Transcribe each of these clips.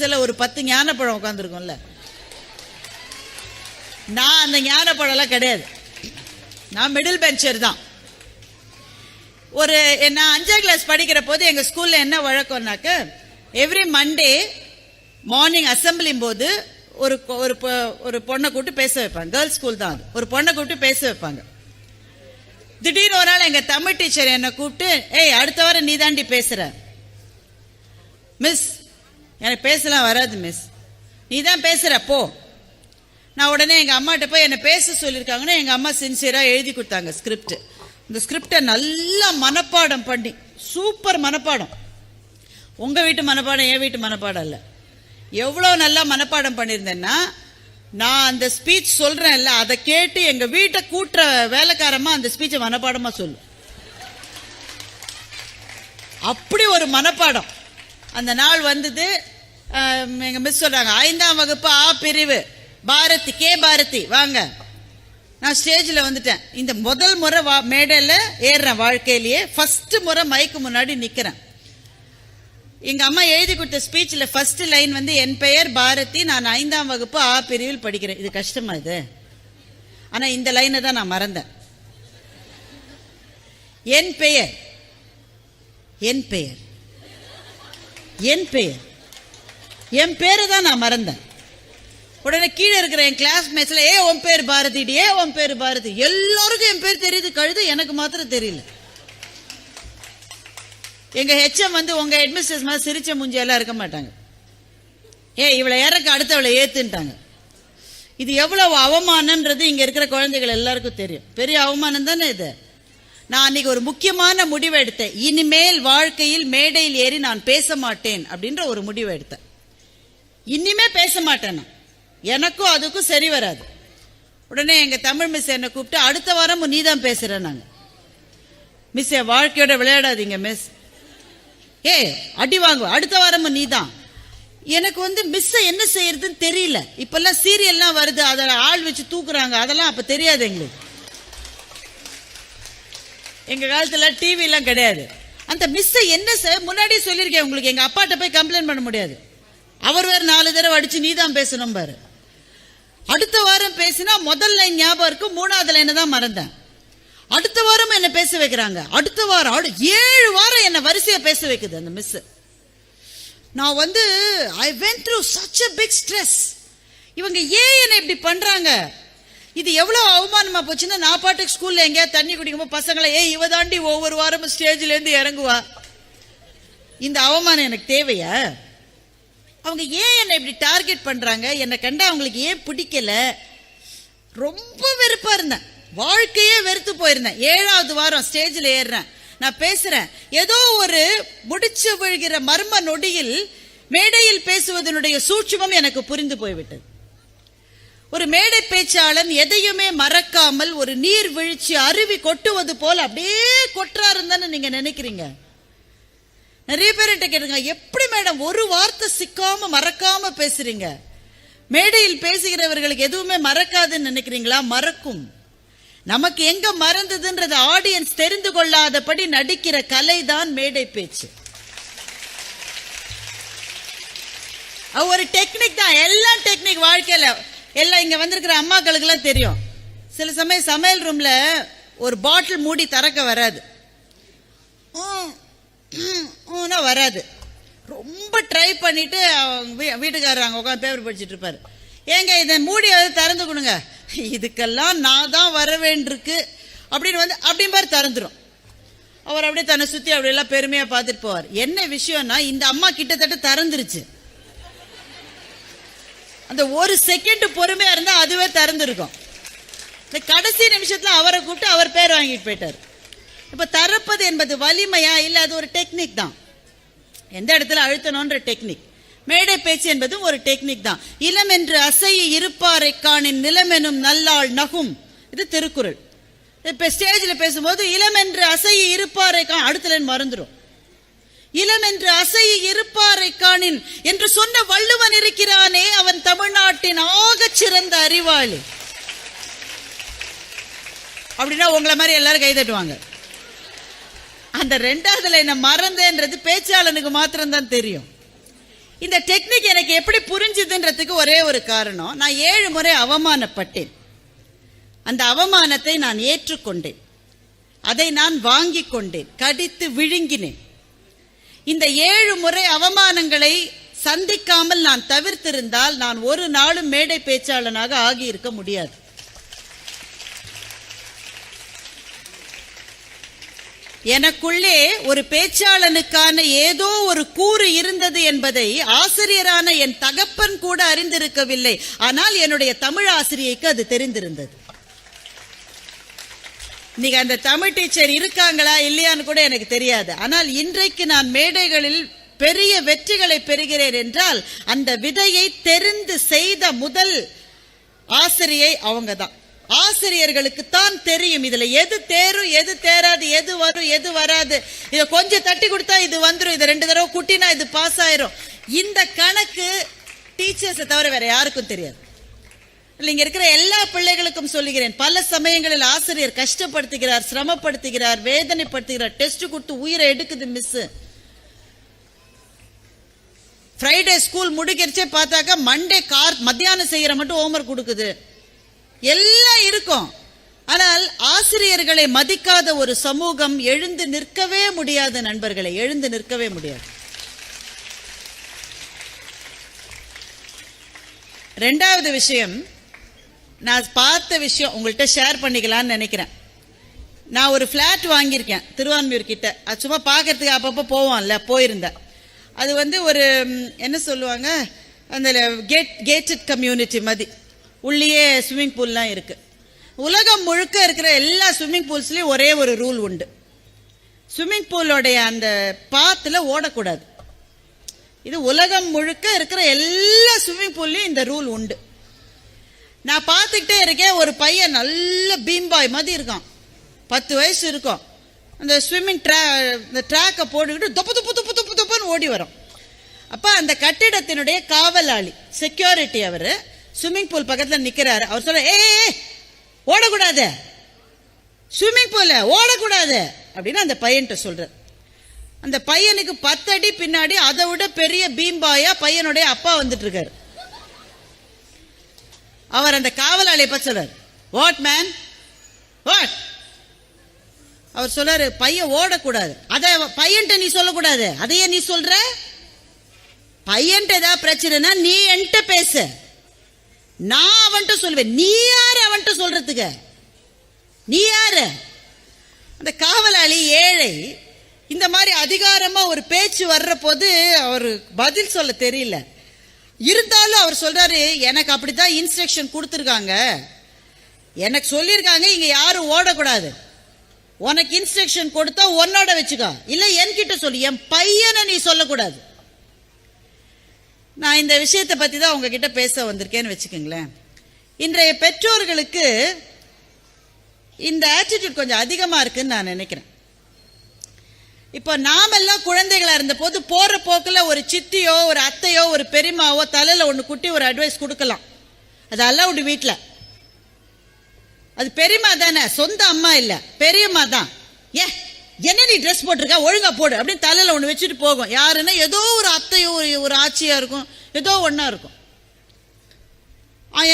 வரிசையில் ஒரு பத்து ஞானப்பழம் உட்காந்துருக்கோம்ல நான் அந்த ஞானப்பழம்லாம் கிடையாது. நான் மிடில் பெஞ்சர் தான். ஒரு நான் அஞ்சாம் கிளாஸ் படிக்கிற போது எங்கள் ஸ்கூலில் என்ன வழக்கம்னாக்க எவ்ரி மண்டே மார்னிங் அசம்பிளிங் போது ஒரு ஒரு ஒரு பொண்ணை கூப்பிட்டு பேச வைப்பாங்க. கேர்ள்ஸ் ஸ்கூல் தான் அது. ஒரு பொண்ணை கூப்பிட்டு பேச வைப்பாங்க. திடீர்னு ஒரு நாள் எங்கள் தமிழ் டீச்சர் என்னை கூப்பிட்டு ஏய் அடுத்த வாரம் நீ தாண்டி பேசுகிற மிஸ் எனக்கு பேசலாம் வராது மிஸ் நீ தான் பேசுகிற போ. நான் உடனே எங்கள் அம்மாட்ட போய் என்னை பேச சொல்லியிருக்காங்கன்னா எங்கள் அம்மா சின்சியராக எழுதி கொடுத்தாங்க ஸ்கிரிப்ட் இந்த ஸ்கிரிப்டை நல்லா மனப்பாடம் பண்ணி சூப்பர் மனப்பாடம். உங்கள் வீட்டு மனப்பாடம் என் வீட்டு மனப்பாடம் இல்லை எவ்வளோ நல்லா மனப்பாடம் பண்ணியிருந்தேன்னா நான் அந்த ஸ்பீச் சொல்கிறேன்ல அதை கேட்டு எங்கள் வீட்டை கூட்டுற வேலைக்காரமாக அந்த ஸ்பீச்சை மனப்பாடமாக சொல்லு. அப்படி ஒரு மனப்பாடம். அந்த நாள் வந்தது எங்கள் எங்க மிஸ் சொல்றாங்க ஐந்தாம் வகுப்பு ஆ பிரிவு. பாரதி கே பாரதி வாங்க. நான் ஸ்டேஜில் வந்துட்டேன். இந்த முதல் முறை வா மேடையில் ஏறுறேன் வாழ்க்கையிலேயே. ஃபஸ்ட்டு முறை மைக்கு முன்னாடி நிற்கிறேன் எங்கள் அம்மா எழுதி கொடுத்த ஸ்பீச்சில் ஃபஸ்ட்டு லைன் வந்து என் பெயர் பாரதி நான் ஐந்தாம் வகுப்பு ஆ பிரிவில் படிக்கிறேன். இது கஷ்டமா இது? ஆனால் இந்த லைனை தான் நான் மறந்தேன். என் பெயர் என் பெயர் என் பெயர் என் பேரு தான் நான் மறந்தேன். உடனே கீழே இருக்கிற என் கிளாஸ்மேட்ஸில் ஏ உன் பேர் பாரதிடி ஏ உன் பேர் பாரதி. எல்லாருக்கும் என் பேர் தெரியுது கழுது எனக்கு மாத்திரம் தெரியல. எங்கள் ஹெச்எம் வந்து உங்கள் ஹெட்மிஸ்டர்ஸ் மாதிரி சிரிச்ச முஞ்சியெல்லாம் இருக்க மாட்டாங்க. ஏ இவளை இறக்க அடுத்தவளை ஏற்றுன்ட்டாங்க இது எவ்வளவு அவமானன்றது இங்கே இருக்கிற குழந்தைகள் எல்லாருக்கும் தெரியும். பெரிய அவமானம் தானே இது? நான் அன்னைக்கு ஒரு முக்கியமான முடிவு எடுத்தேன். இனிமேல் வாழ்க்கையில் மேடையில் ஏறி நான் பேச மாட்டேன் அப்படின்ற ஒரு முடிவு எடுத்தேன். இனிமே பேச மாட்டேன் நான் எனக்கும் அதுக்கும் சரி வராது. உடனே எங்கள் தமிழ் மிஸ் என்னை கூப்பிட்டு அடுத்த வாரம் நீ தான் பேசுகிறேன் நாங்கள் மிஸ் என் வாழ்க்கையோட விளையாடாதீங்க மிஸ் ஏ அடி வாங்கு அடுத்த வாரமும் நீ தான் எனக்கு வந்து மிஸ்ஸை என்ன செய்யறதுன்னு தெரியல. இப்பெல்லாம் சீரியல்லாம் வருது அதில் ஆள் வச்சு தூக்குறாங்க அதெல்லாம் அப்போ தெரியாது எங்களுக்கு. எங்கள் காலத்தில் டிவிலாம் கிடையாது. அந்த மிஸ்ஸை என்ன முன்னாடியே சொல்லியிருக்கேன் உங்களுக்கு. எங்கள் அப்பாட்ட போய் கம்ப்ளைண்ட் பண்ண முடியாது. அவர் வேற நாலு தடவை அடிச்சு நீ தான் பேசணும் பாரு. அடுத்த வாரம் பேசினா முதல் லைன் ஞாபகம் இருக்கு மூணாவது லைனை தான் மறந்தேன். அடுத்த வாரம் என்ன பேச வைக்கிறாங்க. அடுத்த வாரம் ஏழு வாரம் என்ன வரிசையை பேச வைக்குது அந்த மிஸ் நான் வந்து I went through such a big stress இவங்க ஏன் என்ன இப்படி பண்றாங்க? இது எவ்வளவு அவமானமா போச்சுன்னா நான் பாட்டுக்கு ஸ்கூல்ல எங்கேயாவது தண்ணி குடிக்கும்போது பசங்களை ஏ இவ தாண்டி ஒவ்வொரு வாரமும் ஸ்டேஜ்ல இருந்து இறங்குவா. இந்த அவமானம் எனக்கு தேவையா? அவங்க ஏன் என்னை இப்படி டார்கெட் பண்ணுறாங்க என்னை கண்டா அவங்களுக்கு ஏன் பிடிக்கல? ரொம்ப வெறுப்பாக இருந்தேன். வாழ்க்கையே வெறுத்து போயிருந்தேன். ஏழாவது வாரம் ஸ்டேஜில் ஏறுறேன். நான் பேசுகிறேன் ஏதோ ஒரு முடிச்சு விழுகிற மர்ம நொடியில் மேடையில் பேசுவதனுடைய சூட்சமம் எனக்கு புரிந்து போய்விட்டது. ஒரு மேடை பேச்சாளன் எதையுமே மறக்காமல் ஒரு நீர் வீழ்ச்சி அருவி கொட்டுவது போல அப்படியே கொட்டுறாருந்தான்னு தானே நீங்க நினைக்கிறீங்க? நிறைய பேர்கிட்ட கேட்டுங்க எப்படி மேடம் ஒரு வார்த்தை சிக்காம மறக்காம பேசுறீங்க? மேடையில் பேசுகிறவர்களுக்கு எதுவுமே மறக்காதுன்னு நினைக்கிறீங்களா? மறக்கும். நமக்கு எங்க மறந்ததுன்றது ஆடியன்ஸ் தெரிந்து கொள்ளாதபடி நடிக்கிற கலை தான் மேடை பேச்சு. அது ஒரு டெக்னிக் தான். எல்லாம் டெக்னிக் வாழ்க்கையில. எல்லாம் இங்க வந்திருக்கிற அம்மாக்களுக்கு எல்லாம் தெரியும். சில சமயம் சமையல் ரூம்ல ஒரு பாட்டில் மூடி திறக்க வராது. ஊனா வராது. ரொம்ப ட்ரை பண்ணிட்டு அவங்க வீட்டுக்காரர் அங்கே உட்காந்து பேப்பர் படிச்சுட்டு இருப்பார். ஏங்க இதை மூடி வந்து திறந்து கொடுங்க. இதுக்கெல்லாம் நான் தான் வர வேண்டியிருக்கு அப்படின்னு வந்து அப்படியும் மாதிரி திறந்துடும் அவர் அப்படியே தன்னை சுற்றி அப்படியெல்லாம் பெருமையாக பார்த்துட்டு போவார். என்ன விஷயம்னா இந்த அம்மா கிட்டத்தட்ட திறந்துருச்சு. அந்த ஒரு செகண்ட் பொறுமையாக இருந்தால் அதுவே திறந்துருக்கும். இந்த கடைசி நிமிஷத்தில் அவரை கூப்பிட்டு அவர் பேர் வாங்கிட்டு போயிட்டார். இப்ப தரப்பது என்பது வலிமையா இல்ல அது ஒரு டெக்னிக் தான்? எந்த இடத்துல அழுத்தணும்ன்ற டெக்னிக் மேடை பேச்சு என்பது ஒரு டெக்னிக் தான். இளம் என்று அசைய இருப்பாரை காணின் நிலமெனும் நல்லாள் நகும். இது திருக்குறள். இப்ப ஸ்டேஜில் பேசும்போது இளம் என்று அசைய இருப்பாரை கா அடுத்த மறந்துடும் இளம் என்று அசைய இருப்பாரை காணின் என்று சொன்ன வள்ளுவன் இருக்கிறானே அவன் தமிழ்நாட்டின் ஆகச் சிறந்த அறிவாளி. அப்படின்னா உங்களை மாதிரி எல்லாரும் கைதட்டுவாங்க அந்த ரெண்டாவதுல என்ன மறந்தேன்றது பேச்சாளனுக்கு மாத்திரம்தான் தெரியும். இந்த டெக்னிக் எனக்கு எப்படி புரிஞ்சுதுன்றதுக்கு ஒரே ஒரு காரணம் நான் ஏழு முறை அவமானப்பட்டேன். அந்த அவமானத்தை நான் ஏற்றுக்கொண்டேன். அதை நான் வாங்கிக் கொண்டேன் கடித்து விழுங்கினேன். இந்த ஏழு முறை அவமானங்களை சந்திக்காமல் நான் தவிர்த்திருந்தால் நான் ஒரு நாளும் மேடை பேச்சாளனாக ஆகியிருக்க முடியாது. எனக்குள்ளே ஒரு பேச்சாளனுக்கான ஏதோ ஒரு கூறு இருந்தது என்பதை ஆசிரியரான என் தகப்பன் கூட அறிந்திருக்கவில்லை. ஆனால் என்னுடைய தமிழ் ஆசிரியைக்கு அது தெரிந்திருந்தது. இன்னைக்கு அந்த தமிழ் டீச்சர் இருக்காங்களா இல்லையான்னு கூட எனக்கு தெரியாது. ஆனால் இன்றைக்கு நான் மேடைகளில் பெரிய வெற்றிகளை பெறுகிறேன் என்றால் அந்த விதையை தெரிந்து செய்த முதல் ஆசிரியை அவங்க தான் ஆசிரியர்களுக்கு தான் தெரியும். இதுல எது தேரும் எது தேராது எது வரும் எது வராது. இதை கொஞ்சம் தட்டி கொடுத்தா இது வந்துடும் இதை ரெண்டு தடவை குட்டினா இது பாஸ் ஆயிரும். இந்த கணக்கு டீச்சர்ஸை தவிர வேற யாருக்கும் தெரியாது. இங்க இருக்கிற எல்லா பிள்ளைகளுக்கும் சொல்லுகிறேன். பல சமயங்களில் ஆசிரியர் கஷ்டப்படுத்துகிறார் சிரமப்படுத்துகிறார் வேதனைப்படுத்துகிறார். டெஸ்ட் கொடுத்து உயிரை எடுக்குது மிஸ் ஃப்ரைடே ஸ்கூல் முடிக்கிறச்சே பார்த்தாக்கா மண்டே கார் மத்தியானம் செய்யற மட்டும் ஹோம்ஒர்க் கொடுக்குது. எல்லாம் இருக்கும். ஆனால் ஆசிரியர்களை மதிக்காத ஒரு சமூகம் எழுந்து நிற்கவே முடியாது நண்பர்களை. எழுந்து நிற்கவே முடியாது. ரெண்டாவது விஷயம் நான் பார்த்த விஷயம் உங்கள்கிட்ட ஷேர் பண்ணிக்கலாம்னு நினைக்கிறேன். நான் ஒரு ஃப்ளாட் வாங்கியிருக்கேன் திருவான்மியூர் கிட்ட. அது சும்மா பார்க்கறதுக்கு அப்பப்போ போவான்ல போயிருந்தேன். அது வந்து ஒரு என்ன சொல்லுவாங்க? அந்த கேட் கேட்டட் கம்யூனிட்டி மாதிரி. உள்ளேயே ஸ்விம்மிங் பூல்லாம் இருக்குது உலகம் முழுக்க இருக்கிற எல்லா ஸ்விம்மிங் பூல்ஸ்லேயும் ஒரே ஒரு ரூல் உண்டு. ஸ்விம்மிங் பூலோடைய அந்த பாத்தில் ஓடக்கூடாது. இது உலகம் முழுக்க இருக்கிற எல்லா ஸ்விம்மிங் பூல்லையும் இந்த ரூல் உண்டு. நான் பார்த்துக்கிட்டே இருக்கேன் ஒரு பையன் நல்ல பீம்பாய் மாதிரி இருக்கான். பத்து வயசு இருக்கும். அந்த ஸ்விம்மிங் ட்ரா இந்த ட்ராக்கை போட்டுக்கிட்டு தொப்பு தொப்பு தொப்பு தொப்பு தொப்புன்னு ஓடி வரும். அப்போ அந்த கட்டிடத்தினுடைய காவலாளி செக்யூரிட்டி அவர் ஸ்விம்மிங் பூல் பக்கத்தில் நிற்கிறாரு அவர் சொல்ல ஏ ஓடக்கூடாது. ஸ்விம்மிங் பூல ஓடக்கூடாது. அப்படின்னு அந்த பையன்கிட்ட சொல்றார். அந்த பையனுக்கு பத்தடி பின்னாடி அதை விட பெரிய பீம்பாயா பையனுடைய அப்பா வந்துட்டு இருக்காரு. அவர் அந்த காவலாளியை பார்த்து சொல்றாரு. வாட் மேன் வாட் அவர் சொல்றாரு பையன் ஓடக்கூடாது. அதை பையன்ட்ட நீ சொல்லக்கூடாது. அதையே நீ சொல்ற? பையன்ட்ட ஏதாவது பிரச்சனைனா நீ என்கிட்ட பேசு. நான் அவன்கிட்ட சொல்லுவேன் நீ யாரு அவன்கிட்ட சொல்றதுக்கு? நீ யாரு? அந்த காவலாளி ஏழை இந்த மாதிரி அதிகாரமாக ஒரு பேச்சு வர்ற போது அவர் பதில் சொல்ல தெரியல. இருந்தாலும் அவர் சொல்கிறாரு எனக்கு அப்படித்தான் இன்ஸ்ட்ரக்ஷன் கொடுத்துருக்காங்க. எனக்கு சொல்லியிருக்காங்க இங்கே யாரும் ஓடக்கூடாது. உனக்கு இன்ஸ்ட்ரக்ஷன் கொடுத்தா உன்னோட வச்சுக்கோ. இல்லை என்கிட்ட சொல்லு. என் பையனை நீ சொல்லக்கூடாது. நான் இந்த விஷயத்தை பற்றி தான் உங்ககிட்ட பேச வந்திருக்கேன்னு வச்சுக்கோங்களேன். இன்றைய பெற்றோர்களுக்கு இந்த ஆட்டிடியூட் கொஞ்சம் அதிகமாக இருக்குன்னு நான் நினைக்கிறேன். இப்போ நாமெல்லாம் குழந்தைகளாக இருந்தபோது போகிற போக்கில் ஒரு சித்தியோ ஒரு அத்தையோ ஒரு பெரியமாவோ தலையில் ஒன்று குட்டி ஒரு அட்வைஸ் கொடுக்கலாம். அது அலவுடு வீட்டில் அது பெரியம்மா தானே சொந்த அம்மா இல்லை பெரியம்மா தான். ஏ என்ன நீ ட்ரெஸ் போட்டிருக்க? ஒழுங்கா போடு அப்படின்னு தலையில் ஒன்று வச்சுட்டு போகும். யாருன்னா ஏதோ ஒரு அத்தையோ ஒரு ஒரு இருக்கும். ஏதோ ஒன்றா இருக்கும்.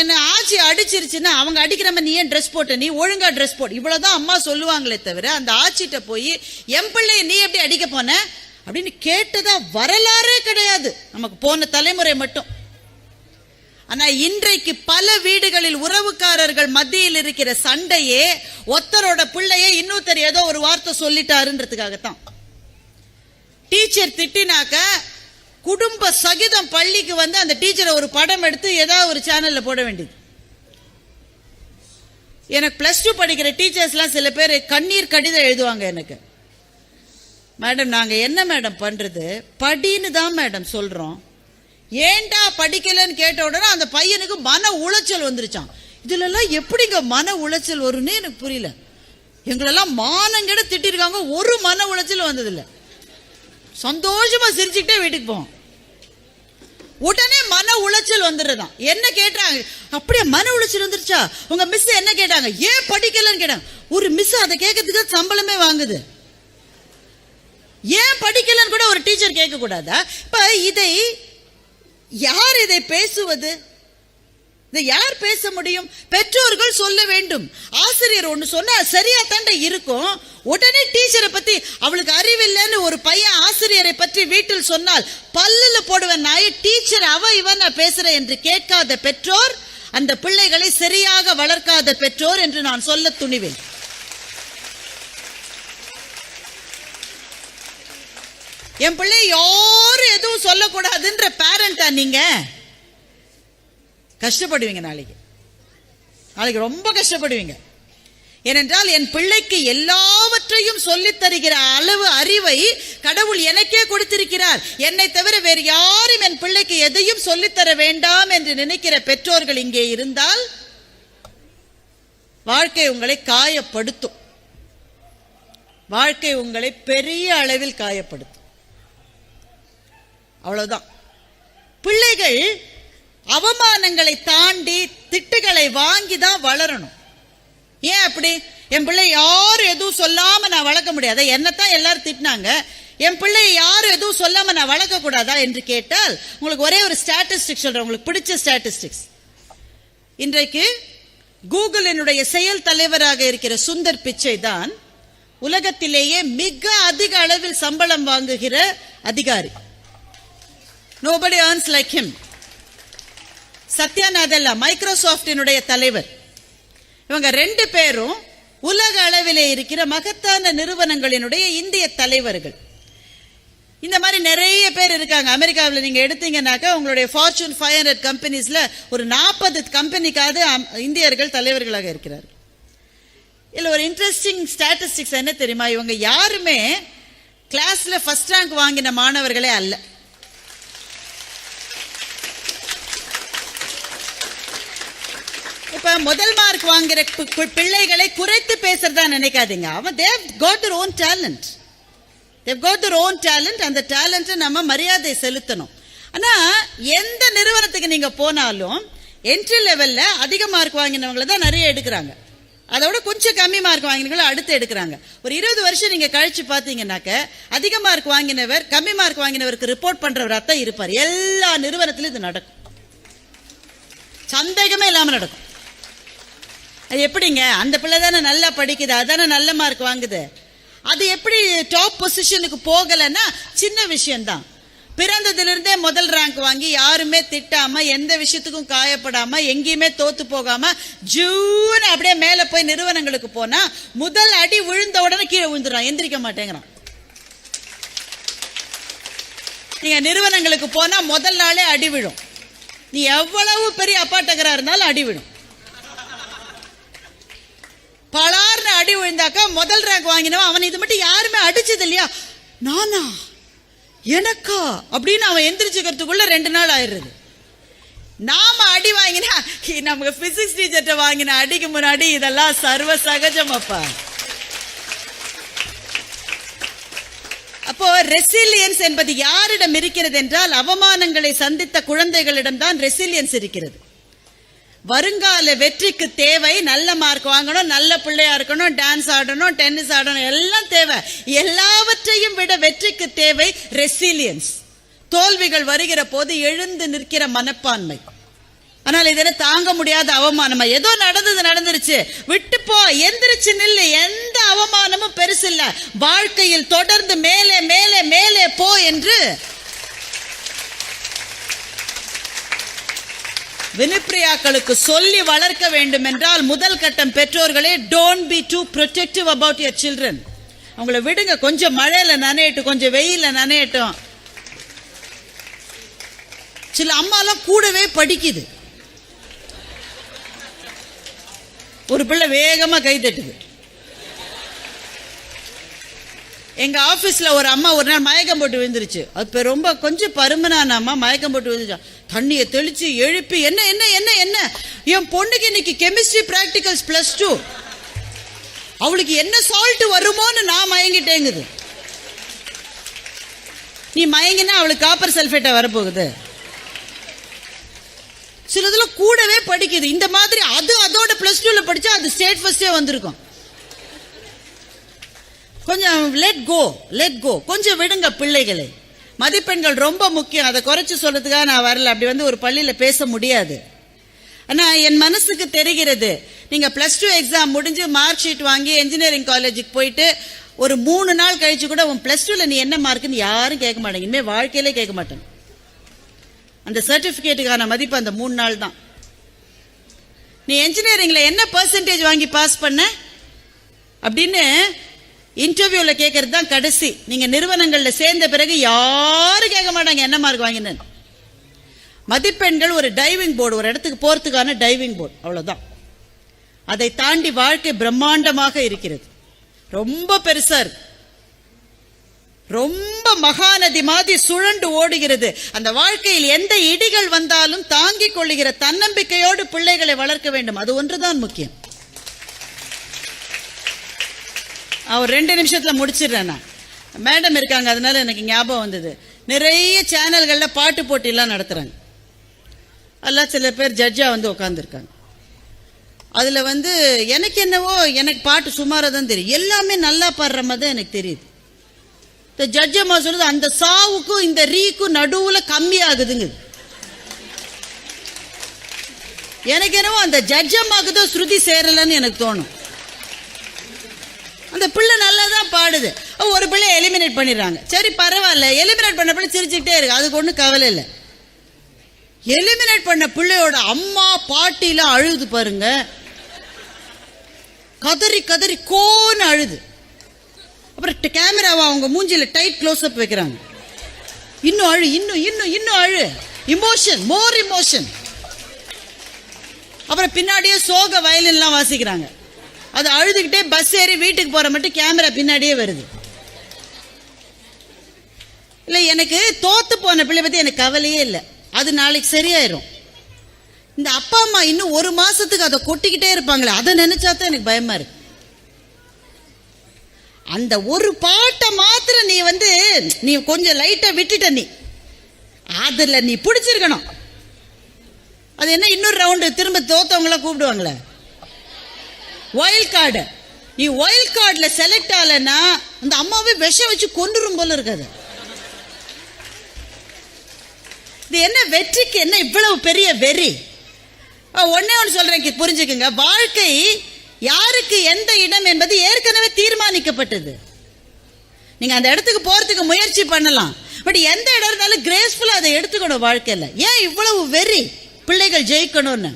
என்னை ஆட்சி ஆச்சி அடிச்சிருச்சுன்னா அவங்க அடிக்கிற மாதிரி நீ ஏன் ட்ரெஸ் போட்ட? நீ ஒழுங்காக ட்ரெஸ் போட்டு இவ்வளோதான் அம்மா சொல்லுவாங்களே தவிர அந்த ஆச்சிட்ட போய் என் பிள்ளைய நீ எப்படி அடிக்க போன? அப்படின்னு கேட்டதா வரலாறே கிடையாது. நமக்கு போன தலைமுறை மட்டும். ஆனால் இன்றைக்கு பல வீடுகளில் உறவுக்காரர்கள் மத்தியில் இருக்கிற சண்டையே ஒருத்தரோட பிள்ளைய இன்னொருத்தர் ஏதோ ஒரு வார்த்தை சொல்லிட்டாருன்றதுக்காகத்தான். டீச்சர் திட்டினாக்க குடும்ப சகிதம் பள்ளிக்கு வந்து அந்த டீச்சரை ஒரு படம் எடுத்து ஏதாவது ஒரு சேனலில் போட வேண்டியது. எனக்கு ப்ளஸ் டூ படிக்கிற டீச்சர்ஸ்லாம் சில பேர் கண்ணீர் கடிதம் எழுதுவாங்க எனக்கு. மேடம் நாங்கள் என்ன மேடம் பண்ணுறது படின்னு தான் மேடம் சொல்கிறோம் ஏன்டா படிக்கலன்னு கேட்ட உடனே அந்த பையனுக்கு மன உளைச்சல் வந்துருச்சான் இதுலலாம் எப்படிங்க மன உளைச்சல் வரும்னு எனக்கு புரியல. எங்களெல்லாம் மானங்கிட திட்டிருக்காங்க. ஒரு மன உளைச்சல் வந்ததில்லை. சந்தோஷமாக சிரிச்சுக்கிட்டே வீட்டுக்கு போவோம். உடனே மன உளைச்சல் வந்துடுறதாம். என்ன கேட்டாங்க அப்படியே மன உளைச்சல் வந்துருச்சா? உங்க மிஸ் என்ன கேட்டாங்க? ஏன் படிக்கலன்னு கேட்டாங்க. ஒரு மிஸ் அதை கேட்கறதுக்கு சம்பளமே வாங்குது. ஏன் படிக்கலன்னு கூட ஒரு டீச்சர் கேட்க கூடாதா இப்ப இதை யார் இதை பேசுவது? இதை யார் பேச முடியும்? பெற்றோர்கள் சொல்ல வேண்டும். ஆசிரியர் ஒன்று சொன்னால் சரியா தாண்டா இருக்கும். உடனே டீச்சரை பத்தி அவளுக்கு அறிவில்லைன்னு ஒரு பையன் ஆசிரியரை பற்றி வீட்டில் சொன்னால் பல்லுல போடுவேன் நாய டீச்சர் அவ இவன் நான் பேசுறேன் என்று கேட்காத பெற்றோர் அந்த பிள்ளைகளை சரியாக வளர்க்காத பெற்றோர் என்று நான் சொல்ல துணிவேன். என் பிள்ளை யாரும் எதுவும் சொல்லக்கூடாதுன்ற பேரண்டா நீங்க? கஷ்டப்படுவீங்க நாளைக்கு. நாளைக்கு ரொம்ப கஷ்டப்படுவீங்க. ஏனென்றால் என் பிள்ளைக்கு எல்லாவற்றையும் சொல்லித் தருகிற அளவு அறிவை கடவுள் எனக்கே கொடுத்திருக்கிறார். என்னை தவிர வேறு யாரும் என் பிள்ளைக்கு எதையும் சொல்லித் தர வேண்டாம் என்று நினைக்கிற பெற்றோர்கள் இங்கே இருந்தால் வாழ்க்கை உங்களை காயப்படுத்தும். வாழ்க்கை உங்களை பெரிய அளவில் காயப்படுத்தும். அவ்வளவுதான். பிள்ளைகள் அவமானங்களை தாண்டி திட்டுகளை வாங்கி தான் வளரணும். ஏன் அப்படி? என் பிள்ளை யாரும் எதுவும் சொல்லாம நான் வளர்க்க முடியாது. என்னத்தான் எல்லாரும் திட்டினாங்க. என் பிள்ளை யாரும் எதுவும் சொல்லாம நான் வளர்க்க கூடாதா என்று கேட்டால் உங்களுக்கு ஒரே ஒரு ஸ்டாட்டிஸ்டிக்ஸ் சொல்றேன். உங்களுக்கு பிடிச்ச ஸ்டாட்டிஸ்டிக்ஸ் இன்றைக்கு கூகுளினுடைய செயல் தலைவராக இருக்கிற சுந்தர் பிச்சை தான் உலகத்திலேயே மிக அதிக அளவில் சம்பளம் வாங்குகிற அதிகாரி. Nobody earns like him Satya Nadella மைக்ரோசாஃப்டினுடைய தலைவர். இவங்க ரெண்டு பேரும் உலக அளவிலே இருக்கிற மகத்தான நிறுவனங்களினுடைய இந்திய தலைவர்கள். இந்த மாதிரி நிறைய பேர் இருக்காங்க. அமெரிக்காவில் நீங்கள் எடுத்தீங்கன்னாக்கா உங்களுடைய ஃபார்ச்சூன் ஃபைவ் ஹண்ட்ரட் கம்பெனிஸில் ஒரு நாற்பது கம்பெனிக்காவது அம்- இந்தியர்கள் தலைவர்களாக இருக்கிறார் இல்லை ஒரு இன்ட்ரெஸ்டிங் ஸ்டாட்டிஸ்டிக்ஸ் என்ன தெரியுமா? இவங்க யாருமே கிளாஸில் ஃபஸ்ட் ரேங்க் வாங்கின மாணவர்களே அல்ல. இப்ப முதல் மார்க் வாங்குற பிள்ளைகளை குறைத்து பேசுறதா நினைக்காதீங்க. அவன் they got their own talent they got their own talent அந்த டேலண்ட்டை நம்ம மரியாதை செலுத்தணும். ஆனா எந்த நிறுவனத்துக்கு நீங்க போனாலும் என்ட்ரி லெவல்ல அதிக மார்க் வாங்கினவங்கள தான் நிறைய எடுக்கிறாங்க. அதோட கொஞ்சம் கம்மி மார்க் வாங்கினவங்களை அடுத்து எடுக்கிறாங்க. ஒரு இருபது வருஷம் நீங்கள் கழிச்சு பார்த்தீங்கன்னாக்க அதிக மார்க் வாங்கினவர் கம்மி மார்க் வாங்கினவருக்கு ரிப்போர்ட் பண்ணுறவராக தான் இருப்பார். எல்லா நிறுவனத்திலும் இது நடக்கும். சந்தேகமே இல்லாமல் நடக்கும். அது எப்படிங்க? அந்த பிள்ளை தானே நல்லா படிக்குது அதானே நல்ல மார்க் வாங்குது. அது எப்படி டாப் பொசிஷனுக்கு போகலைன்னா சின்ன விஷயம்தான். பிறந்ததுலேருந்தே முதல் ரேங்க் வாங்கி யாருமே திட்டாமல் எந்த விஷயத்துக்கும் காயப்படாமல் எங்கேயுமே தோத்து போகாமல் ஜூன்னு அப்படியே மேலே போய் நிறுவனங்களுக்கு போனால் முதல் அடி விழுந்த உடனே கீழே விழுந்துடுறான் எந்திரிக்க மாட்டேங்கிறான். நீங்க நிறுவனங்களுக்கு போனா முதல் நாளே அடி விழும். நீ எவ்வளவு பெரிய அப்பாட்டகரா இருந்தாலும் அடி விழும். பலார்னு அடி விழுந்தாக்கா முதல் ரேங்க் வாங்கினவன். அவனை இது மட்டும் யாருமே அடிச்சது இல்லையா? நானா? எனக்கா? அப்படின்னு அவன் எந்திரிச்சுக்கிறதுக்குள்ள ரெண்டு நாள் ஆயிடுறது. நாம அடி வாங்கினா நமக்கு பிசிக்ஸ் டீச்சர்கிட்ட வாங்கின அடிக்கு முன்னாடி இதெல்லாம் சர்வ சகஜம் அப்பா அப்போ ரெசிலியன்ஸ் என்பது யாரிடம் இருக்கிறது என்றால் அவமானங்களை சந்தித்த குழந்தைகளிடம் தான் ரெசிலியன்ஸ் இருக்கிறது. வருங்கால வெற்றிக்கு தேவை நல்ல மார்க் வாங்கணும் நல்ல பிள்ளையா இருக்கணும் டான்ஸ் ஆடணும் டென்னிஸ் ஆடணும் எல்லாம் தேவை. எல்லாவற்றையும் விட வெற்றிக்கு தேவை ரெசிலியன்ஸ் தோல்விகள் வருகிற போது எழுந்து நிற்கிற மனப்பான்மை. ஆனால் இதெல்லாம் தாங்க முடியாத அவமானமா? ஏதோ நடந்தது நடந்துருச்சு. விட்டு போ எந்திரிச்சு நில்லு. எந்த அவமானமும் பெருசு வாழ்க்கையில் தொடர்ந்து மேலே மேலே மேலே போ என்று வினிப்பிரியாக்களுக்கு சொல்லி வளர்க்க வேண்டும் என்றால் முதல் கட்டம் பெற்றோர்களே don't be too protective about your children அவங்கள விடுங்க கொஞ்சம் மழையில நனையட்டும் கொஞ்சம் வெயிலில் நனையட்டும். சில அம்மாலாம் கூடவே படிக்குது. ஒரு பிள்ளை வேகமா கை தட்டுது. எங்கள் ஆஃபீஸில் ஒரு அம்மா ஒரு நாள் மயக்கம் போட்டு விழுந்துருச்சு. அது ரொம்ப கொஞ்சம் பருமனான அம்மா மயக்கம் போட்டு விழுந்துச்சான் தண்ணியை தெளித்து எழுப்பி என்ன என்ன என்ன என்ன? என் பொண்ணுக்கு இன்னைக்கு கெமிஸ்ட்ரி ப்ராக்டிகல்ஸ் ப்ளஸ் டூ அவளுக்கு என்ன சால்ட் வருமோன்னு நான் மயங்கிட்டேங்குது. நீ மயங்கினா அவளுக்கு காப்பர் சல்ஃபேட்டை வரப்போகுது. சிலதில் கூடவே படிக்குது. இந்த மாதிரி அது அதோட ப்ளஸ் டூவில் படித்தா அது ஸ்டேட் ஃபஸ்ட்டே வந்திருக்கும். கொஞ்சம் லெட் கோ லெட் கோ கொஞ்சம் விடுங்க பிள்ளைகளை. மதிப்பெண்கள் ரொம்ப முக்கியம். அதை குறைச்சி சொல்றதுக்காக நான் வரல. அப்படி வந்து ஒரு பள்ளியில் பேச முடியாது. ஆனால் என் மனசுக்கு தெரிகிறது. நீங்கள் ப்ளஸ் டூ எக்ஸாம் முடிஞ்சு மார்க் ஷீட் வாங்கி இன்ஜினியரிங் காலேஜுக்கு போயிட்டு ஒரு மூணு நாள் கழிச்சு கூட உன் ப்ளஸ் டூவில் நீ என்ன மார்க்குன்னு யாரும் கேட்க மாட்டாங்க. இனிமேல் வாழ்க்கையிலே கேட்க மாட்டாங்க. அந்த சர்டிஃபிகேட்டுக்கான மதிப்பு அந்த மூணு நாள் தான். நீ என்ஜினியரிங்கில் என்ன பர்சன்டேஜ் வாங்கி பாஸ் பண்ண? அப்படின்னு இன்டர்வியூல கேட்கறது தான் கடைசி. நீங்க நிறுவனங்களில் சேர்ந்த பிறகு யாரும் கேட்க மாட்டாங்க என்ன மார்க் வாங்கினேன் மதிப்பெண்கள் ஒரு டைவிங் போர்டு ஒரு இடத்துக்கு போறதுக்கான டைவிங் போர்டு அவ்வளவுதான். அதை தாண்டி வாழ்க்கை பிரம்மாண்டமாக இருக்கிறது. ரொம்ப பெருசா இருக்கு. ரொம்ப மகாநதி மாதிரி சுழண்டு ஓடுகிறது. அந்த வாழ்க்கையில் எந்த இடிகள் வந்தாலும் தாங்கிக் கொள்ளுகிற தன்னம்பிக்கையோடு பிள்ளைகளை வளர்க்க வேண்டும். அது ஒன்றுதான் முக்கியம். அவர் ரெண்டு நிமிஷத்தில் முடிச்சிடுறேன் நான். மேடம் இருக்காங்க அதனால எனக்கு ஞாபகம் வந்தது. நிறைய சேனல்களில் பாட்டு போட்டிலாம் நடத்துகிறாங்க எல்லாம் சில பேர் ஜட்ஜா வந்து உட்காந்துருக்காங்க அதில் வந்து எனக்கு என்னவோ எனக்கு பாட்டு சுமாராக தான் தெரியும். எல்லாமே நல்லா பாடுற மாதிரி தான் எனக்கு தெரியுது. இந்த ஜட்ஜ் அம்மா சொல்லுது அந்த சாவுக்கும் இந்த ரீக்கும் நடுவில் கம்மி ஆகுதுங்க. எனக்கு என்னவோ அந்த ஜட்ஜ் தான் ஸ்ருதி சேரலன்னு எனக்கு தோணும். அந்த பிள்ளை நல்லா தான் பாடுது ஒரு பிள்ளை எலிமினேட் பண்ணிடுறாங்க. சரி பரவாயில்ல. எலிமினேட் பண்ண பிள்ளை சிரிச்சுக்கிட்டே இருக்கு. அதுக்கு ஒன்றும் கவலை இல்லை. எலிமினேட் பண்ண பிள்ளையோட அம்மா பாட்டிலாம் அழுது பாருங்க. கதறி கதறி கோன்னு அழுது. அப்புறம் கேமராவை அவங்க மூஞ்சியில் டைட் க்ளோஸ் அப் வைக்கிறாங்க. இன்னும் அழு இன்னும் இன்னும் இன்னும் அழு. இமோஷன் மோர் இமோஷன் அப்புறம் பின்னாடியே சோக வயலின்லாம் வாசிக்கிறாங்க. அது அழுதுகிட்டே பஸ் ஏறி வீட்டுக்கு போற மட்டும் கேமரா பின்னாடியே வருது. இல்லை எனக்கு தோத்து போன பிள்ளை பத்தி எனக்கு கவலையே இல்லை. அது நாளைக்கு சரியாயிரும். இந்த அப்பா அம்மா இன்னும் ஒரு மாசத்துக்கு அதை கொட்டிக்கிட்டே இருப்பாங்களே அதை நினைச்சா தான் எனக்கு பயமா இருக்கு. அந்த ஒரு பாட்டை மாத்திரம் நீ வந்து நீ கொஞ்சம் லைட்டாக விட்டுட்ட நீ. அதில் நீ பிடிச்சிருக்கணும். அது என்ன இன்னொரு ரவுண்டு திரும்ப தோத்தவங்களாம் கூப்பிடுவாங்களே? ஒயில் கார்டு நீ ஒயில் கார்டில் செலக்ட் ஆகலைன்னா அந்த அம்மாவே விஷம் வச்சு கொண்டுரும் போல இருக்காது. இது என்ன வெற்றிக்கு என்ன இவ்வளவு பெரிய வெறி? ஒன்னே ஒன்று சொல்கிறேன் புரிஞ்சுக்குங்க. வாழ்க்கை யாருக்கு எந்த இடம் என்பது ஏற்கனவே தீர்மானிக்கப்பட்டது. நீங்கள் அந்த இடத்துக்கு போகிறதுக்கு முயற்சி பண்ணலாம். பட் எந்த இடம் இருந்தாலும் கிரேஸ்ஃபுல்லாக அதை எடுத்துக்கணும் வாழ்க்கையில். ஏன் இவ்வளவு வெறி? பிள்ளைகள் ஜெயிக்கணும்னு.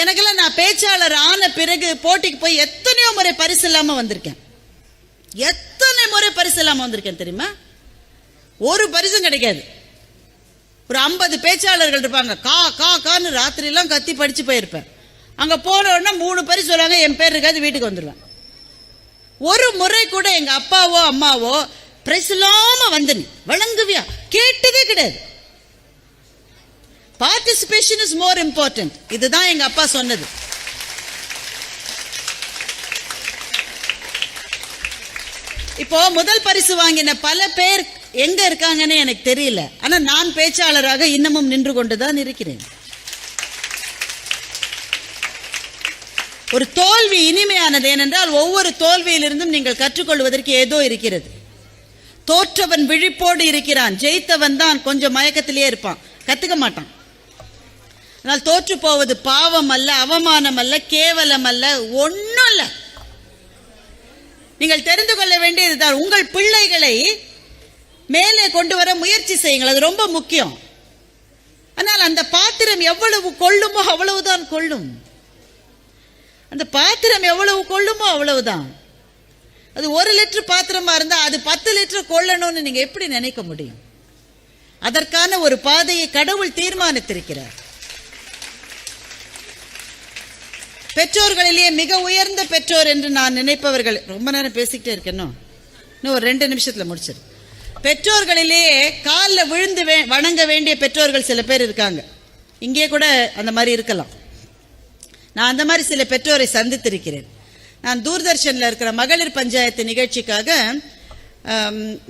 எனக்கெல்லாம் நான் பேச்சாளர் ஆன பிறகு போட்டிக்கு போய் எத்தனையோ முறை பரிசு இல்லாம வந்திருக்கேன். எத்தனை முறை பரிசு இல்லாம வந்திருக்கேன் தெரியுமா? ஒரு பரிசும் கிடைக்காது. ஒரு ஐம்பது பேச்சாளர்கள் இருப்பாங்க. கா கா கான்னு ராத்திரியெல்லாம் கத்தி படிச்சு போயிருப்பேன். அங்க போன உடனே மூணு பேர் சொல்லுவாங்க என் பேர் இருக்காது வீட்டுக்கு வந்துடுவேன் ஒரு முறை கூட எங்க அப்பாவோ அம்மாவோ பிரைஸ் இல்லாம வந்து வழங்குவியா? கேட்டதே கிடையாது. பார்ட்டிசிபேஷன் இஸ் மோர் இம்பார்ட்டன்ட் இதுதான் எங்க அப்பா சொன்னது. இப்போ முதல் பரிசு வாங்கின பல பேர் எங்க இருக்காங்கன்னு எனக்கு தெரியல. ஆனா நான் பேச்சாளராக இன்னமும் நின்று கொண்டுதான் இருக்கிறேன். ஒரு தோல்வி இனிமையானது ஏனென்றால் ஒவ்வொரு தோல்வியிலிருந்தும் நீங்கள் கற்றுக்கொள்வதற்கு ஏதோ இருக்கிறது. தோற்றவன் விழிப்போடு இருக்கிறான். ஜெயித்தவன் தான் கொஞ்சம் மயக்கத்திலேயே இருப்பான். கத்துக்க மாட்டான். ஆனால் தோற்று போவது பாவம் அல்ல அவமானம் அல்ல கேவலம் அல்ல ஒன்றும் அல்ல நீங்கள் தெரிந்து கொள்ள வேண்டியதுதான் உங்கள் பிள்ளைகளை மேலே கொண்டு வர முயற்சி செய்யுங்கள் அது ரொம்ப முக்கியம். ஆனால் அந்த பாத்திரம் எவ்வளவு கொள்ளுமோ அவ்வளவுதான் கொள்ளும். அந்த பாத்திரம் எவ்வளவு கொள்ளுமோ அவ்வளவுதான். அது ஒரு லிட்டர் பாத்திரமா இருந்தா அது பத்து லிட்டர் கொள்ளணும்னு நீங்க எப்படி நினைக்க முடியும்? அதற்கான ஒரு பாதையை கடவுள் தீர்மானித்திருக்கிறார். பெற்றோர்களிலேயே மிக உயர்ந்த பெற்றோர் என்று நான் நினைப்பவர்கள் ரொம்ப நேரம் பேசிக்கிட்டே இருக்கேனோ இன்னும் ஒரு ரெண்டு நிமிஷத்தில் முடிச்சிரு. பெற்றோர்களிலேயே காலில் விழுந்து வே- வணங்க வேண்டிய பெற்றோர்கள் சில பேர் இருக்காங்க. இங்கே கூட அந்த மாதிரி இருக்கலாம். நான் அந்த மாதிரி சில பெற்றோரை சந்தித்திருக்கிறேன். நான் தூர்தர்ஷனில் இருக்கிற மகளிர் பஞ்சாயத்து நிகழ்ச்சிக்காக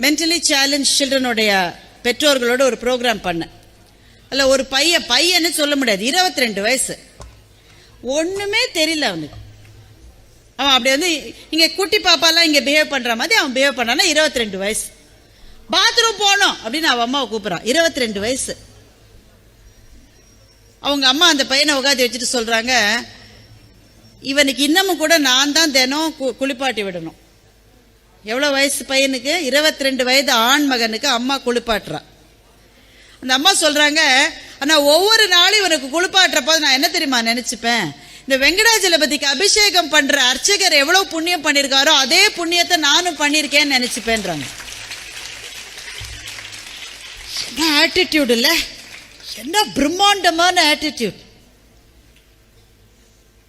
மென்டலி சேலஞ்ச் சில்ட்ரனுடைய பெற்றோர்களோட ஒரு ப்ரோக்ராம் பண்ணேன். அதில் ஒரு பையன் பையன்னு சொல்ல முடியாது. இருபத்தி ரெண்டு வயசு. ஒன்றுமே தெரியல அவனுக்கு. அவன் அப்படி வந்து இங்கே குட்டி பாப்பாலாம் இங்கே பிஹேவ் பண்ணுற மாதிரி அவன் பிஹேவ் பண்ணானா இருபத்தி ரெண்டு வயசு. பாத்ரூம் போகணும் அப்படின்னு அவன் அம்மாவை கூப்பிடுறான். இருபத்தி ரெண்டு வயசு. அவங்க அம்மா அந்த பையனை உகாதி வச்சுட்டு சொல்றாங்க இவனுக்கு இன்னமும் கூட நான் தான் தினம் கு- குளிப்பாட்டி விடணும். எவ்வளோ வயசு பையனுக்கு? இருபத்தி ரெண்டு வயது ஆண் மகனுக்கு அம்மா குளிப்பாட்டுறா. அந்த அம்மா சொல்றாங்க ஆனா ஒவ்வொரு நாளும் இவனுக்கு குளிப்பாட்டுறப்போ நான் என்ன தெரியுமா நினைச்சுப்பேன்? இந்த வெங்கடாஜலபதிக்கு அபிஷேகம் பண்ற அர்ச்சகர் எவ்வளவு புண்ணியம் பண்ணியிருக்காரோ அதே புண்ணியத்தை நானும் பண்ணியிருக்கேன்னு நினைச்சுப்பேன்றாங்க. என்ன ஆட்டிடியூட் இல்ல? என்ன பிரம்மாண்டமான ஆட்டிடியூட்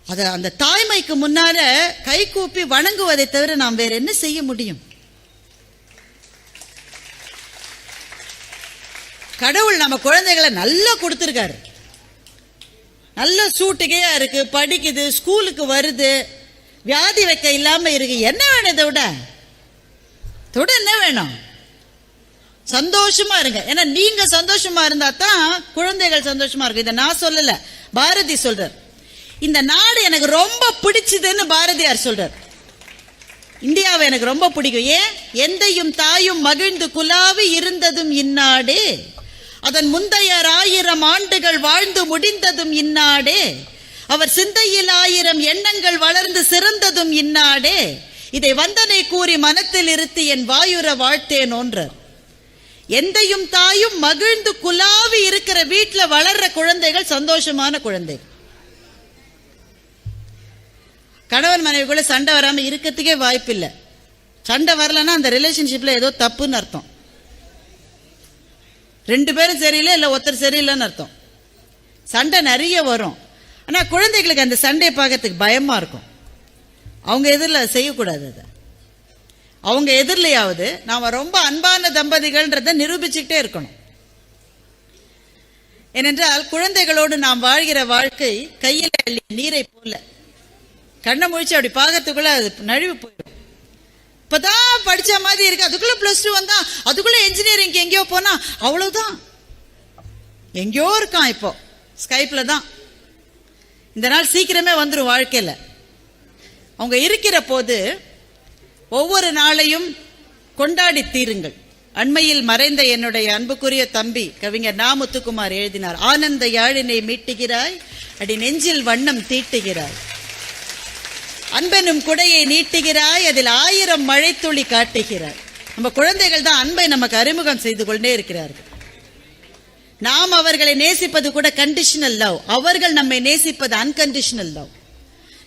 அதை அந்த தாய்மைக்கு முன்னால கை கூப்பி வணங்குவதை தவிர நாம் வேற என்ன செய்ய முடியும்? கடவுள் நம்ம குழந்தைகளை நல்லா கொடுத்துருக்காரு. நல்ல சூட்டுகையாக இருக்குது படிக்குது ஸ்கூலுக்கு வருது வியாதி வைக்க இல்லாமல் இருக்குது என்ன வேணும் இதை விட? இதை விட என்ன வேணும்? சந்தோஷமாக இருங்க. ஏன்னா நீங்கள் சந்தோஷமாக இருந்தால் தான் குழந்தைகள் சந்தோஷமாக இருக்கும். இதை நான் சொல்லலை. பாரதி சொல்கிறார் இந்த நாடு எனக்கு ரொம்ப பிடிச்சதுன்னு பாரதியார் சொல்கிறார் இந்தியாவை எனக்கு ரொம்ப பிடிக்கும். ஏன்? எந்தையும் தாயும் மகிழ்ந்து குலாவி இருந்ததும் இந்நாடு. அதன் முந்தையர் ஆயிரம் ஆண்டுகள் வாழ்ந்து முடிந்ததும் இன்னாடே. அவர் சிந்தையில் ஆயிரம் எண்ணங்கள் வளர்ந்து சிறந்ததும் இன்னாடே. இதை வந்தனை கூறி மனத்தில் இருத்தி என் வாயுர வாழ்த்தேன் ஒன்றார் எந்தையும் தாயும் மகிழ்ந்து குலாவி இருக்கிற வீட்டில் வளர்ற குழந்தைகள் சந்தோஷமான குழந்தைகள் கணவன் மனைவிக்குள்ள சண்டை வராமல் இருக்கிறதுக்கே வாய்ப்பில்லை. சண்டை வரலன்னா அந்த ரிலேஷன்ஷிப்பில் ஏதோ தப்புன்னு அர்த்தம். ரெண்டு பேரும் சரியில்லை இல்லை ஒருத்தர் சரியில்லைன்னு அர்த்தம். சண்டை நிறைய வரும். ஆனால் குழந்தைகளுக்கு அந்த சண்டையை பார்க்கறதுக்கு பயமா இருக்கும். அவங்க எதிரில் செய்யக்கூடாது அதை. அவங்க எதிரிலையாவது நாம ரொம்ப அன்பான தம்பதிகள்ன்றதை நிரூபிச்சுக்கிட்டே இருக்கணும். ஏனென்றால் குழந்தைகளோடு நாம் வாழ்கிற வாழ்க்கை கையில் அள்ளிய நீரை போல. கண்ணை முழிச்சு அப்படி பார்க்கறதுக்குள்ள அது நழுவி போயிடும். இப்பதான் படிச்ச மாதிரி இருக்கு. அதுக்குள்ள பிளஸ் டூ வந்தா அதுக்குள்ள இன்ஜினியரிங் எங்கேயோ போனா அவ்வளவுதான். எங்கேயோ இருக்கான் இப்போ. ஸ்கைப்ல தான். இந்த நாள் சீக்கிரமே வந்துடும் வாழ்க்கையில். அவங்க இருக்கிற போது ஒவ்வொரு நாளையும் கொண்டாடி தீருங்கள். அண்மையில் மறைந்த என்னுடைய அன்புக்குரிய தம்பி கவிஞர் நா முத்துக்குமார் எழுதினார் ஆனந்த யாழினை மீட்டுகிறாய் அடி நெஞ்சில் வண்ணம் தீட்டுகிறாய். அன்பெனும் குடையை நீட்டுகிறாய் அதில் ஆயிரம் மழைத்துளி காட்டுகிறாய். நம்ம குழந்தைகள் தான் அன்பை நமக்கு அறிமுகம் செய்து கொண்டே இருக்கிறார்கள். நாம் அவர்களை நேசிப்பது கூட கண்டிஷனல் லவ் அவர்கள் நம்மை நேசிப்பது அன்கண்டிஷனல் லவ்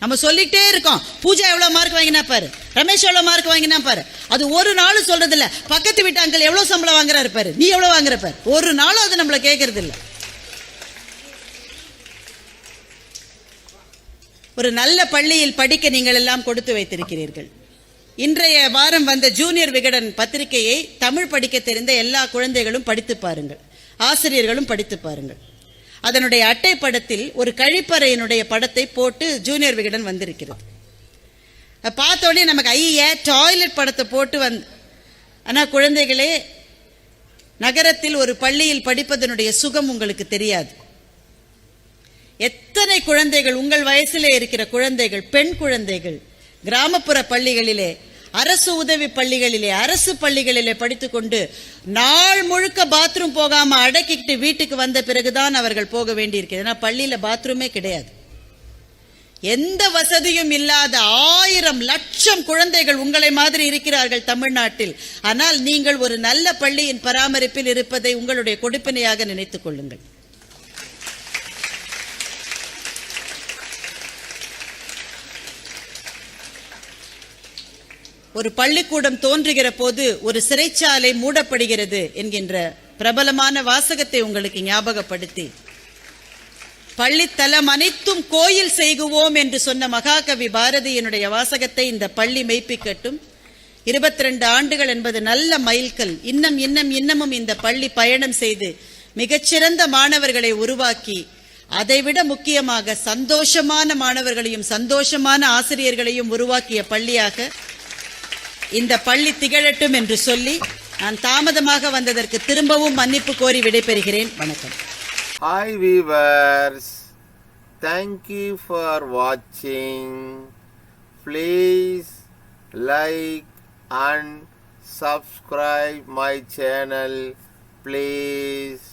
நம்ம சொல்லிட்டே இருக்கோம் பூஜா எவ்வளவு மார்க் வாங்கினா பாரு ரமேஷ் எவ்வளவு மார்க் வாங்கினா பாரு. அது ஒரு நாளும் சொல்றது இல்ல பக்கத்து வீட்டு அங்கிள் எவ்வளவு சம்பளம் வாங்குறாரு பாரு நீ எவ்வளவு வாங்குற பாரு. ஒரு நாளும் அது நம்மள கேட்கறது இல்லை ஒரு நல்ல பள்ளியில் படிக்க நீங்கள் எல்லாம் கொடுத்து வைத்திருக்கிறீர்கள். இன்றைய வாரம் வந்த ஜூனியர் விகடன் பத்திரிகையை தமிழ் படிக்க தெரிந்த எல்லா குழந்தைகளும் படித்து பாருங்கள். ஆசிரியர்களும் படித்து பாருங்கள். அதனுடைய அட்டை படத்தில் ஒரு கழிப்பறையினுடைய படத்தை போட்டு ஜூனியர் விகடன் வந்திருக்கிறது. பார்த்தோடனே நமக்கு ஐய டாய்லெட் படத்தை போட்டு வந்து ஆனால் குழந்தைகளே நகரத்தில் ஒரு பள்ளியில் படிப்பதனுடைய சுகம் உங்களுக்கு தெரியாது. எத்தனை குழந்தைகள் உங்கள் வயசிலே இருக்கிற குழந்தைகள் பெண் குழந்தைகள் கிராமப்புற பள்ளிகளிலே அரசு உதவி பள்ளிகளிலே அரசு பள்ளிகளிலே படித்துக்கொண்டு நாள் முழுக்க பாத்ரூம் போகாம அடக்கிக்கிட்டு வீட்டுக்கு வந்த பிறகுதான் அவர்கள் போக வேண்டியிருக்கிறது. ஏன்னா பள்ளியில பாத்ரூமே கிடையாது. எந்த வசதியும் இல்லாத ஆயிரம் லட்சம் குழந்தைகள் உங்களை மாதிரி இருக்கிறார்கள் தமிழ்நாட்டில். ஆனால் நீங்கள் ஒரு நல்ல பள்ளியின் பராமரிப்பில் இருப்பதை உங்களுடைய கொடுப்பினையாக நினைத்துக் கொள்ளுங்கள். ஒரு பள்ளிக்கூடம் தோன்றுகிற போது ஒரு சிறைச்சாலை மூடப்படுகிறது என்கின்ற பிரபலமான வாசகத்தை உங்களுக்கு ஞாபகப்படுத்தி. பள்ளித்தலம் அனைத்தும் கோயில் செய்குவோம் என்று சொன்ன மகாகவி பாரதியினுடைய வாசகத்தை இந்த பள்ளி மெய்ப்பிக்கட்டும். இருபத்தி ரெண்டு ஆண்டுகள் என்பது நல்ல மைல்கல். இன்னும் இன்னும் இன்னமும் இந்த பள்ளி பயணம் செய்து மிகச்சிறந்த மாணவர்களை உருவாக்கி அதைவிட முக்கியமாக சந்தோஷமான மாணவர்களையும் சந்தோஷமான ஆசிரியர்களையும் உருவாக்கிய பள்ளியாக இந்த பள்ளி திகழட்டும் என்று சொல்லி நான் தாமதமாக வந்ததற்கு திரும்பவும் மன்னிப்பு கோரி விடைபெறுகிறேன் வணக்கம் hi viewers thank you for வாட்சிங் please like and subscribe my channel please